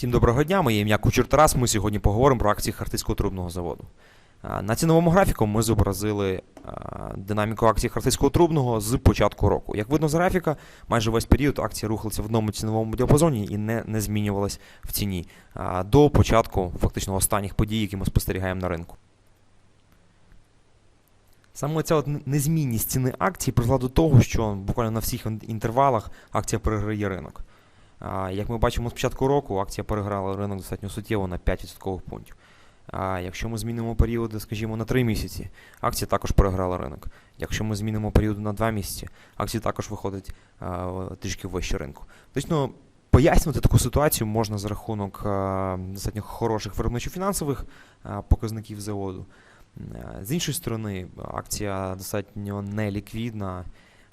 Всім доброго дня, моє ім'я Кучер Тарас. Ми сьогодні поговоримо про акції Хартицького трубного заводу. На ціновому графіку ми зобразили динаміку акцій Хартицького трубного з початку року. Як видно з графіка, майже весь період акції рухалися в одному ціновому діапазоні і не, не змінювалися в ціні до початку фактично останніх подій, які ми спостерігаємо на ринку. Саме ця от незмінність ціни акцій призвела до того, що буквально на всіх інтервалах акція переграє ринок. А, Як ми бачимо з початку року, акція переграла ринок достатньо суттєво на 5 відсоткових пунктів. А якщо ми змінимо періоди, скажімо, на 3 місяці, акція також переграла ринок. Якщо ми змінимо періоди на 2 місяці, акція також виходить а, трішки вище ринку. Точно пояснювати таку ситуацію можна за рахунок а, достатньо хороших виробничо-фінансових а, показників заводу. Е, З іншої сторони, акція достатньо неліквідна,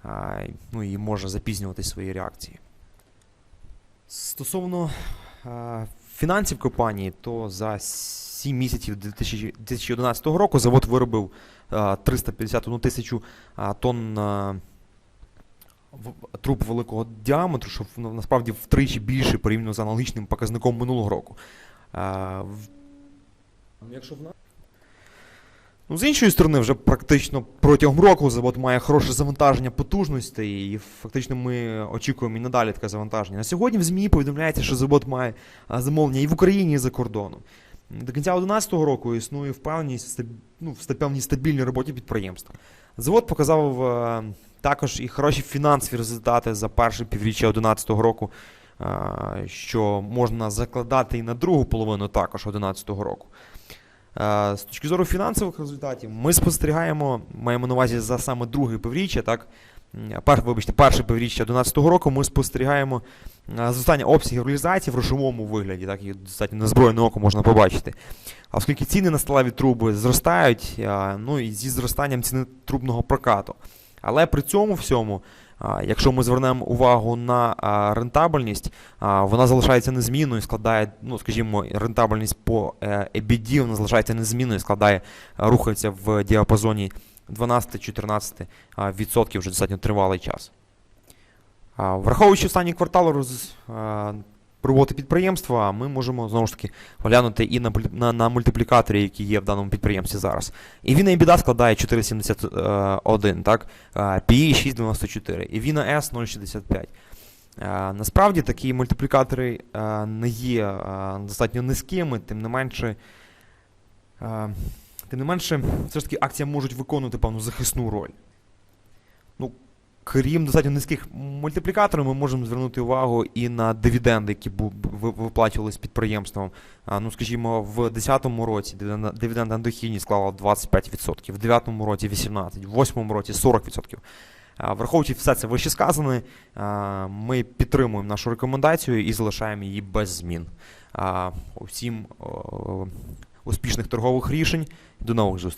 а, ну і може запізнювати свої реакції. Стосовно е, фінансів компанії, то за 7 місяців 2011 року завод виробив е, 351 тисячу е, тонн е, труб великого діаметру, що насправді втричі більше порівняно з аналогічним показником минулого року. Е, в- Якщо в Ну, з іншої сторони, вже практично протягом року завод має хороше завантаження потужностей, і фактично ми очікуємо і надалі таке завантаження. На сьогодні в ЗМІ повідомляється, що завод має замовлення і в Україні, і за кордоном. До кінця 2011 року існує впевненість ну, в певній стабільній роботі підприємства. Завод показав також і хороші фінансові результати за перше півріччя 2011 року, що можна закладати і на другу половину також 2011 року. Е, З точки зору фінансових результатів, ми спостерігаємо, маємо на увазі за саме друге півріччя, так? Пер, вибачте, перше півріччя 2012 року ми спостерігаємо е, зростання обсягів реалізації в грошовому вигляді, так, і достатньо незброєне око можна побачити. Оскільки ціни на сталеві труби зростають, е, ну і зі зростанням ціни трубного прокату. Але при цьому всьому, якщо ми звернемо увагу на рентабельність, вона залишається незмінною, складає, ну скажімо, рентабельність по EBD, EBITDA вона залишається незмінною, складає, рухається в діапазоні 12-14% відсотків вже достатньо тривалий час. Враховуючи останній квартал роз, роботи підприємства, ми можемо знову ж таки глянути і на, на, на мультиплікаторі, які є в даному підприємстві зараз. І він біда складає 4,71, так? PE 6,94 і Vina S 0,65. Е, Насправді такі мультиплікатори не є достатньо низькими, тим не менше, тим не менше, все ж таки акція можуть виконувати певну захисну роль. Крім достатньо низьких мультиплікаторів, ми можемо звернути увагу і на дивіденди, які виплачувалися підприємством. Ну, скажімо, в 2010 році дивідендна дохідність склала 25%, в 2009 році 18%, в 2008 році 40%. Враховуючи все це вищесказане, а, ми підтримуємо нашу рекомендацію і залишаємо її без змін. Усім успішних торгових рішень. До нових зустрічей.